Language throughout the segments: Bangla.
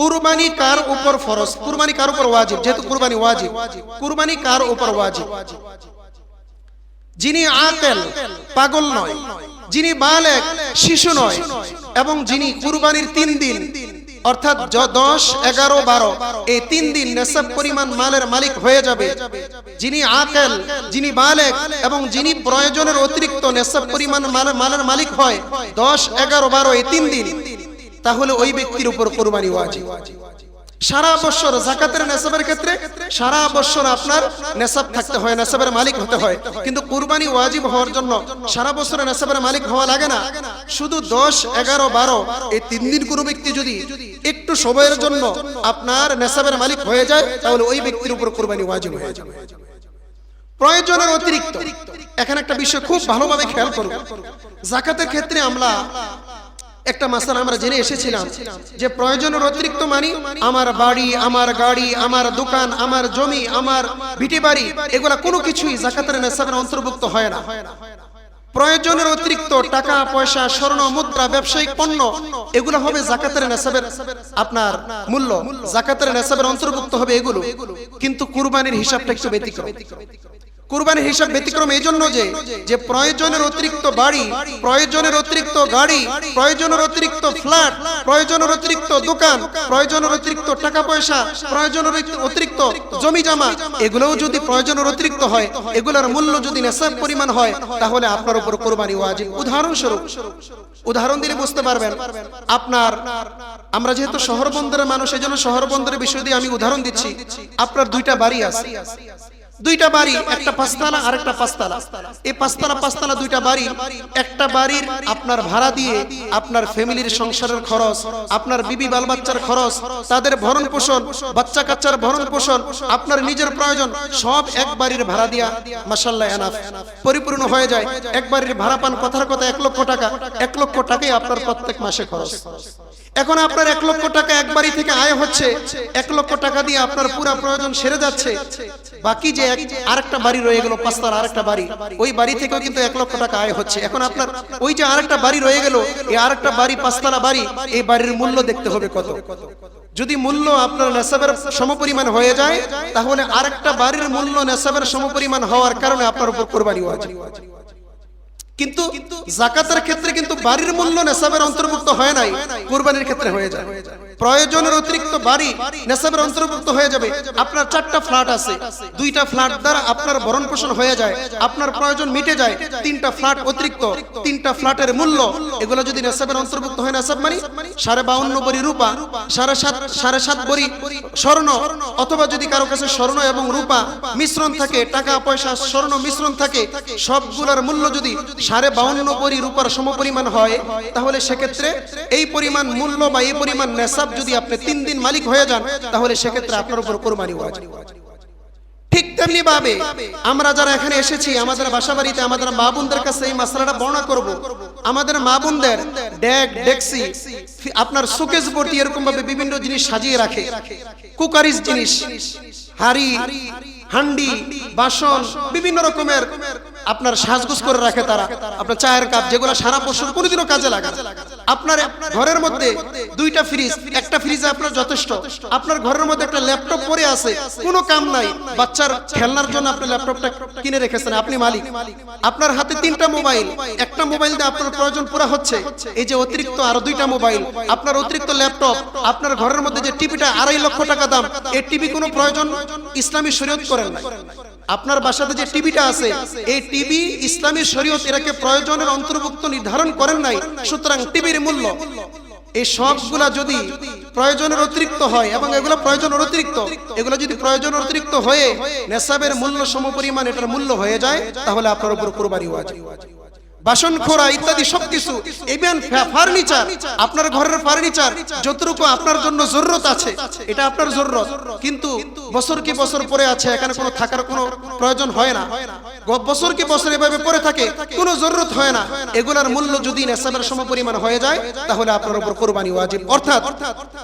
কুরবানি কার উপর ফরজ? কুরবানি কার উপর ওয়াজিব? যেহেতু কুরবানি ওয়াজিব। কুরবানি কার উপর ওয়াজিব? যিনি আকেল পাগল নয়। যিনি বালেক, শিশু নয়। এবং যিনি কুরবানির তিন দিন, অর্থাৎ দশ, এগারো, বারো, এই তিন দিন নেশাব পরিমাণ মালের মালিক হয়ে যাবে। যিনি আকেল যিনি বালেক এবং যিনি প্রয়োজনের অতিরিক্ত নেশাব পরিমাণ মালের মালিক হয়, দশ, এগারো, বারো, এই তিন দিন। তাহলে ওই ব্যক্তির উপর কোরবানি ওয়াজিব। সারা বছর জাকাতের নেশাবের ক্ষেত্রে, সারা বছর আপনার নেশাব থাকতে হয় নেশাবের মালিক হতে হয়। কিন্তু কুরবানি ওয়াজিব হওয়ার জন্য সারা বছরের নেশাবের মালিক হওয়া লাগে না। শুধু দশ, এগারো, বারো, এই তিন দিন কোনো ব্যক্তি যদি একটু সময়ের জন্য আপনার নেশাবের মালিক হয়ে যায়, তাহলে ওই ব্যক্তির উপর কুরবানি ওয়াজিব হয়ে যাবে। প্রয়োজনের অতিরিক্ত। এখানে একটা বিষয় খুব ভালোভাবে খেয়াল করুন। জাকাতের ক্ষেত্রে আমরা একটা মাসালা আমরা জেনে এসেছিলাম যে প্রয়োজনের অতিরিক্ত মানি আমার বাড়ি আমার গাড়ি আমার দোকান আমার জমি আমার ভিটে বাড়ি এগুলা কোনো কিছুই জাকাতের নেশাবের অন্তর্ভুক্ত হয় না। প্রয়োজনের অতিরিক্ত টাকা পয়সা স্বর্ণ মুদ্রা ব্যবসায়িক পণ্য এগুলো হবে জাকাতের নেশাবের আপনার মূল্য। জাকাতের নেশাবের অন্তর্ভুক্ত হবে এগুলো। কিন্তু কুরবানির হিসাবটা একটু ব্যতিক্রম। কুরবানির হিসাব ব্যতিক্রম এই জন্য যে যে প্রয়োজনের অতিরিক্ত বাড়ি, প্রয়োজনের অতিরিক্ত গাড়ি, প্রয়োজনের অতিরিক্ত ফ্ল্যাট, প্রয়োজনের অতিরিক্ত দোকান, প্রয়োজনের অতিরিক্ত টাকা পয়সা, প্রয়োজনের অতিরিক্ত জমি জমা, এগুলোও যদি প্রয়োজনের অতিরিক্ত হয়, এগুলোর মূল্য যদি নেশাব পরিমাণ হয়, তাহলে আপনার উপর কোরবানি ওয়াজিব। উদাহরণস্বরূপ, উদাহরণ দিলে বুঝতে পারবেন, আপনার, আমরা যেহেতু শহর বন্দরের মানুষ এই জন্য শহর বন্দরের বিষয় দিয়ে আমি উদাহরণ দিচ্ছি, আপনার দুইটা বাড়ি আছে। দুইটা বাড়ি একটা পাঁচতলা আর একটা পাঁচতলা। এই পাঁচতলা পাঁচতলা দুইটা বাড়ি একটা বাড়ির আপনার ভাড়া দিয়ে আপনার ফ্যামিলির সংসারের খরচ আপনার বিবি বাল বাচ্চার খরচ তাদের ভরণ পোষণ বাচ্চা কাচ্চার ভরণ পোষণ আপনার নিজের প্রয়োজন সব এক বাড়ির ভাড়া দিয়া মাসাল্লাহ এনাফ। পরিপূর্ণ হয়ে যায়। এক বাড়ির ভাড়া পান কথার কথা এক লক্ষ টাকা এক লক্ষ টাকাই আপনার প্রত্যেক মাসে খরচ। এখন আপনার এক লক্ষ টাকা এক বাড়ি থেকে আয় হচ্ছে। এক লক্ষ টাকা দিয়ে আপনার পুরো প্রয়োজন সেরে যাচ্ছে। বাকি যে আরেকটা বাড়ি রয়ে গেল পাঁচতার আরেকটা বাড়ি, ওই বাড়ি থেকেও কিন্তু এক লক্ষ টাকা আয় হচ্ছে। এখন আপনার ওই যে আরেকটা বাড়ি রয়ে গেল, এই আরেকটা বাড়ি, পাঁচতলা বাড়ি, এই বাড়ির মূল্য দেখতে হবে কত? যদি মূল্য আপনার নেশাবের সমপরিমাণ হয়ে যায়, তাহলে আরেকটা বাড়ির মূল্য নেশাবের সমপরিমাণ হওয়ার কারণে আপনার উপর কোরবানি ওয়াজিব। কিন্তু জাকাতের ক্ষেত্রে কিন্তু বাড়ির মূল্য নেশাবের অন্তর্ভুক্ত হয় নাই। কুরবানির ক্ষেত্রে হয়ে যায়। প্রয়োজনের অতিরিক্ত বাড়ি নেশাবের অন্তর্ভুক্ত হয়ে যাবে। আপনার চারটা ফ্ল্যাট আছে। দুইটা ফ্ল্যাট দ্বারা আপনার ভরণ পোষণ হয়ে যায়। আপনার প্রয়োজন মিটে যায়। তিনটা ফ্ল্যাট অতিরিক্ত। তিনটা ফ্ল্যাটের মূল্য, এগুলো যদি নেশাবের অন্তর্ভুক্ত হয়, নেশাব মানে? সাড়ে বাউন্ন বড়ি রূপা, সাড়ে সাত সাড়ে সাত বড়ি স্বর্ণ। অথবা যদি কারও কাছে স্বর্ণ এবং রূপা মিশ্রণ থাকে, টাকা, পয়সা, স্বর্ণ মিশ্রণ থাকে, সবগুলোর মূল্য যদি সাড়ে বাউন্ন বড়ি রূপার সমপরিমাণ হয়, তাহলে সেক্ষেত্রে এই পরিমাণ মূল্য বা এই পরিমাণ নেশাব যদি আপনি তিন দিন মালিক হয়ে যান তাহলে সেক্ষেত্রে আপনার উপর কোরবানি ওয়াজিব ঠিক তেমনি ভাবে আমরা যারা এখানে এসেছি আমাদের বাসা বাড়িতে আমাদের মা বোনদের কাছে এই মশলাটা বর্ণনা করব আমাদের মা বোনদের ডেক ডেক্সি আপনার সুকেস ভর্তি এরকম ভাবে বিভিন্ন জিনিস সাজিয়ে রাখে কুকারিস জিনিস হাড়ি হান্ডি বাসন বিভিন্ন রকমের আপনার সাজগুজ করে রাখে তারা। আপনার চায়ের কাপ, যেগুলো সারা বছর কোনোদিনও কাজে লাগে আপনার ঘরের মধ্যে দুইটা ফ্রিজ একটা ফ্রিজে আপনার যথেষ্ট। আপনার ঘরের মধ্যে একটা ল্যাপটপ পরে আছে, কোনো কাম নাই। বাচ্চার খেলনার জন্য আপনি ল্যাপটপটা কিনে রেখেছেন, আপনি মালিক। আপনার হাতে তিনটা মোবাইল একটা মোবাইল দিয়ে আপনার প্রয়োজন পুরো হচ্ছে। এই যে অতিরিক্ত আরও দুইটা মোবাইল আপনার অতিরিক্ত ল্যাপটপ আপনার ঘরের মধ্যে যে টিভিটা আড়াই লক্ষ টাকা দাম, এই টিভি কোনো প্রয়োজন? ইসলামী শরীয়ত করেন না আপনার বাসাতে যে টিভিটা আছে এই টিভি ইসলামী শরীয়ত এরাকে প্রয়োজনের অন্তর্ভুক্ত নির্ধারণ করেন নাই। সুতরাং টিভির মূল্য এই শখগুলা যদি প্রয়োজনের অতিরিক্ত হয় এবং এগুলো প্রয়োজন অতিরিক্ত এগুলো যদি প্রয়োজন অতিরিক্ত হয়ে নেশাবের মূল্য সমপরিমাণ এটার মূল্য হয়ে যায় তাহলে আপনার উপর কোরবানি ওয়াজিব। বাসন খোরা ইত্যাদি সবকিছু ইভেন ফার্নিচার আপনার ঘরের ফার্নিচার যতটুকু আপনার জন্য জরুরত আছে, এটা আপনার জরুরত। কিন্তু বছর কি বছর পরে আছে, এখানে কোনো থাকার কোনো প্রয়োজন হয় না। বছর কি বছর এভাবে পড়ে থাকে, কোনো জরুরত হয় না। এগুলার মূল্য যদি নেশাবের সমপরিমাণ হয়ে যায়, তাহলে আপনার উপর কোরবানি ওয়াজিব। অর্থাৎ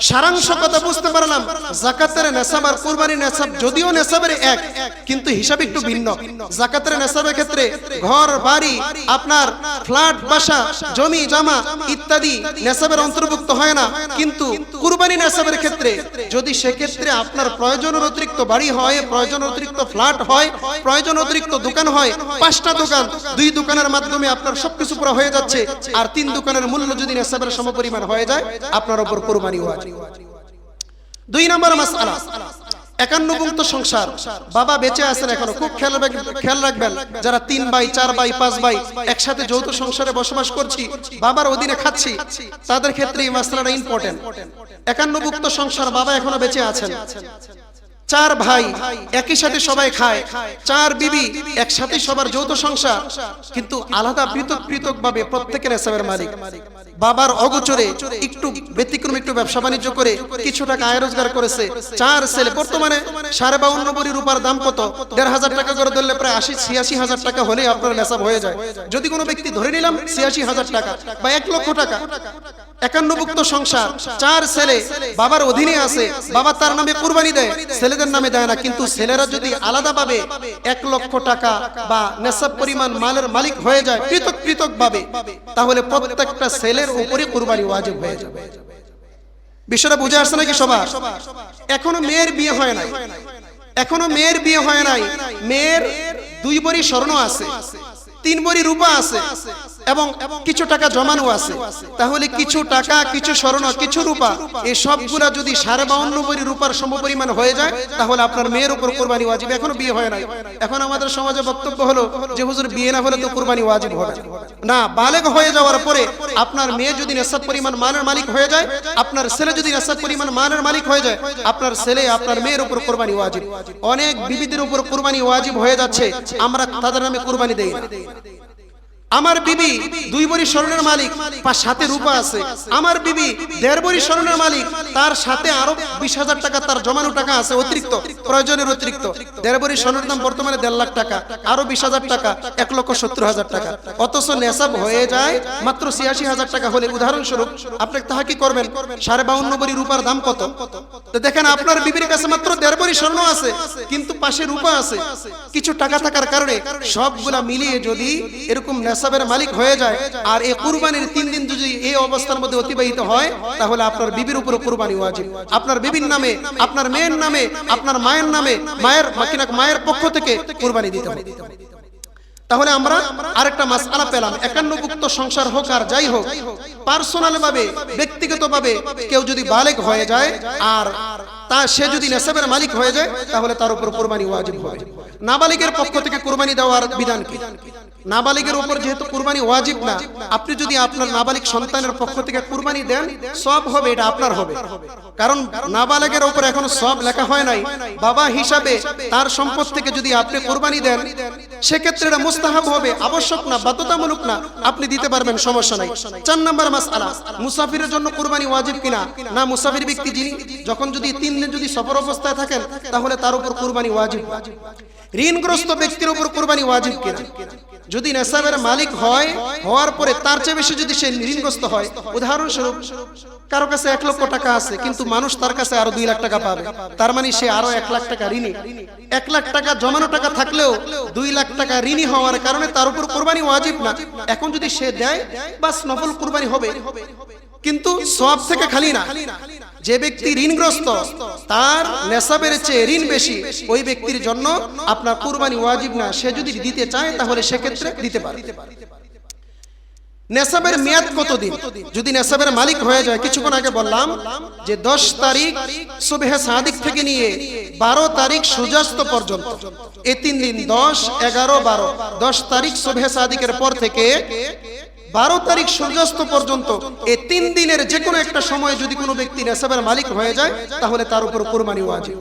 সারাংশ কথা বুঝতে পারলাম, জাকাতের নেশাব আর কোরবানির নেশাব যদিও নেশাবের এক, কিন্তু হিসাব একটু ভিন্ন। জাকাতের নেশাবের ক্ষেত্রে ঘর, বাড়ি, আপনার আপনার ফ্ল্যাট, বাসা, জমি, জমা ইত্যাদি নেশাবের অন্তর্ভুক্ত হয় না। কিন্তু কুরবানি নেশাবের ক্ষেত্রে যদি সেক্ষেত্রে আপনার প্রয়োজনের অতিরিক্ত বাড়ি হয় প্রয়োজন অতিরিক্ত ফ্ল্যাট হয় প্রয়োজন অতিরিক্ত দোকান হয়, পাঁচটা দোকান দুই দোকানের মাধ্যমে আপনার সবকিছু পুরো হয়ে যাচ্ছে আর তিন দোকানের মূল্য যদি নেশাবের সমপরিমাণ হয়ে যায়, আপনার উপর কোরবানি ওয়াজিব দুই নম্বর মাসআলা। একান্নভুক্ত সংসার। বাবা বেঁচে আছেন এখনও, খুব খেয়াল খেয়াল রাখবেন, যারা তিন ভাই, চার ভাই, পাঁচ ভাই একসাথে যৌথ সংসারে বসবাস করছি, বাবার অধীনে খাচ্ছি, তাদের ক্ষেত্রে এই মাসলাটা ইম্পর্টেন্ট একান্নভুক্ত সংসার বাবা এখনও বেঁচে আছেন। চার ভাই একই সাথে সবাই খায়। চার বিবি একসাথে সবার যৌথ সংসার। কিন্তু আলাদা পৃথক পৃথক ভাবে প্রত্যেকের নেশাবের মালিক। বাবার অগোচরে একটু ব্যতিক্রম একটু ব্যবসা বাণিজ্য করে কিছু টাকা আয় রোজগার করেছে। চার ছেলে বর্তমানে সাড়ে বাউন্ন বড়ি রূপার দাম কত? দেড় হাজার টাকা করে ধরলে প্রায় আশি ছিয়াশি হাজার টাকা হলে আপনার নেশাব হয়ে যায়। যদি কোনো ব্যক্তি ধরে নিলাম ছিয়াশি হাজার টাকা বা এক লক্ষ টাকা। একান্নভুক্ত সংসার, চার ছেলে, বাবার অধীনে আছে, বাবা তার নামে কুরবানি দেয়, ছেলেদের নামে দেয় না, কিন্তু ছেলেরা যদি আলাদাভাবে এক লক্ষ টাকা বা নেশাব পরিমাণ মালের মালিক হয়ে যায় পৃথক পৃথক ভাবে তাহলে প্রত্যেকটা ছেলের উপরে কুরবানি ওয়াজিব হয়ে যাবে। বিষয়টা বুঝে আসছে নাকি সবার? এখনও মেয়ের বিয়ে হয় নাই। এখনও মেয়ের বিয়ে হয় নাই। মেয়ের দুই বড়ি স্বর্ণ আছে। তিন বড়ি রূপা আছে এবং কিছু টাকা জমানো আছে। তাহলে কিছু টাকা, কিছু স্বর্ণ, কিছু রূপা, এই সবগুলা যদি সাড়ে বাউন্ন বড়ি রূপার সমপরিমাণ হয়ে যায়, তাহলে আপনার মেয়ের উপর কোরবানি ওয়াজিব। এখনও বিয়ে হয় নাই। এখন আমাদের সমাজে বক্তব্য হলো যে, হুজুর, বিয়ে না হলে তো কোরবানি ওয়াজিব হবে না। বালেগ হয়ে যাওয়ার পরে আপনার মেয়ে যদি নেশাদ পরিমাণ মানের মালিক হয়ে যায়, আপনার ছেলে যদি নেশাদ পরিমাণ মানের মালিক হয়ে যায়, আপনার ছেলে আপনার মেয়ের উপর কোরবানি ওয়াজিব অনেক বিবিদের উপর কোরবানি ওয়াজিব হয়ে যাচ্ছে, আমরা তাদের নামে কোরবানি দেই আমার বিবি দুই বড়ি স্বর্ণের মালিক, তার সাথে রূপা আছে। আমার বিবি দেড় বড়ি স্বর্ণের মালিক, তার সাথে আরও বিশ হাজার টাকা, তার জমানো টাকা আছে অতিরিক্ত, প্রয়োজনের অতিরিক্ত। দেড় বড়ি স্বর্ণের দাম বর্তমানে দেড় লাখ টাকা, আরও বিশ হাজার টাকা, এক লক্ষ সত্তর হাজার টাকা। অথচ নেশাব হয়ে যায় মাত্র ছিয়াশি হাজার টাকা হলে। উদাহরণস্বরূপ, আপনি তাহা কি করবেন? সাড়ে বাউন্ন বড়ি রূপার দাম কত? তো দেখেন, আপনার বিবির কাছে মাত্র দেড় বড়ি স্বর্ণ আছে, কিন্তু পাশে রূপা আছে। কিছু টাকা থাকার কারণে সবগুলা মিলিয়ে যদি এরকম নেশাবের মালিক হয়ে যায়। আর এই কুরবানির তিন দিন যদি এই অবস্থার মধ্যে অতিবাহিত হয়, তাহলে আপনার বিবির উপর কুরবানি ওয়াজিব। আপনার বিবির নামে, আপনার মেয়ের নামে, আপনার মায়ের নামে, মায়ের কিনা মায়ের পক্ষ থেকে কুরবানি দিতে হবে। তাহলে আমরা আরেকটা মাসআলা পেলাম। একান্নভুক্ত সংসার হোক আর যাই হোক পার্সোনাল ভাবে ব্যক্তিগত ভাবে কেউ যদি বালেক হয়ে যায়, আর তা সে যদি নেশাবের মালিক হয়ে যায়, তাহলে তার উপর কোরবানি ওয়াজিব হবে। নাবালিকের পক্ষ থেকে কোরবানি দেওয়ার বিধান কি? নাবালিকের উপর যেহেতু কুরবানি ওয়াজিব না, আপনি যদি আপনার নাবালিক সন্তানের পক্ষ থেকে কুরবানি দেন, সব হবে, এটা আপনার হবে। কারণ নাবালিকের উপর এখনও সব লেখা হয় নাই। বাবা হিসাবে তার সম্পদ থেকে যদি আপনি কোরবানি দেন, সেক্ষেত্রে এটা মুস্তাহাব হবে, আবশ্যক না, বাধ্যতামূলক না, আপনি দিতে পারবেন, সমস্যা নাই। চার নম্বর মাসআলা, মুসাফিরের জন্য কোরবানি ওয়াজিব কিনা? না, মুসাফির ব্যক্তি যিনি, যখন যদি তিন দিন যদি সফর অবস্থায় থাকেন, তাহলে তার উপর কুরবানি ওয়াজিব। ঋণগ্রস্ত ব্যক্তির উপর কুরবানি ওয়াজিব কিনা? যদি নেশাবের মালিক হয়, হওয়ার পরে তার চেয়ে বেশি যদি সে ঋণগ্রস্ত হয়, উদাহরণস্বরূপ, কারও কাছে এক লক্ষ টাকা আছে, কিন্তু মানুষ তার কাছে আরও দুই লাখ টাকা পাবে। তার মানে সে আরও এক লাখ টাকা ঋণী। এক লাখ টাকা জমানো টাকা থাকলেও দুই লাখ টাকা ঋণী হওয়ার কারণে তার উপর কোরবানি ওয়াজিব না। এখন যদি সে দেয়, বাস নফল কোরবানি হবে। কিন্তু সব থেকে খালি না। যে ব্যক্তি ঋণগ্রস্ত তার নেশাবের চেয়ে ঋণ বেশি ওই ব্যক্তির জন্য আপনার কুরবানি ওয়াজিব না। সে যদি দিতে চায় তাহলে সেক্ষেত্রে দিতে পারে নেশাবের মেয়াদ কতদিন? যদি নেশাবের মালিক হয়ে যায় কিছুক্ষণ আগে বললাম যে দশ তারিখ সুবেহে সাদিক থেকে নিয়ে বারো তারিখ সূর্যাস্ত পর্যন্ত। এই তিন দিন দশ এগারো বারো। দশ তারিখ সুবেহে সাদিকের পর থেকে বারো তারিখ সূর্যাস্ত পর্যন্ত এই তিন দিনের যে কোনো একটা সময় যদি কোনো ব্যক্তি নেশাবের মালিক হয়ে যায়, তাহলে তার উপর কোরবানি ওয়াজিব।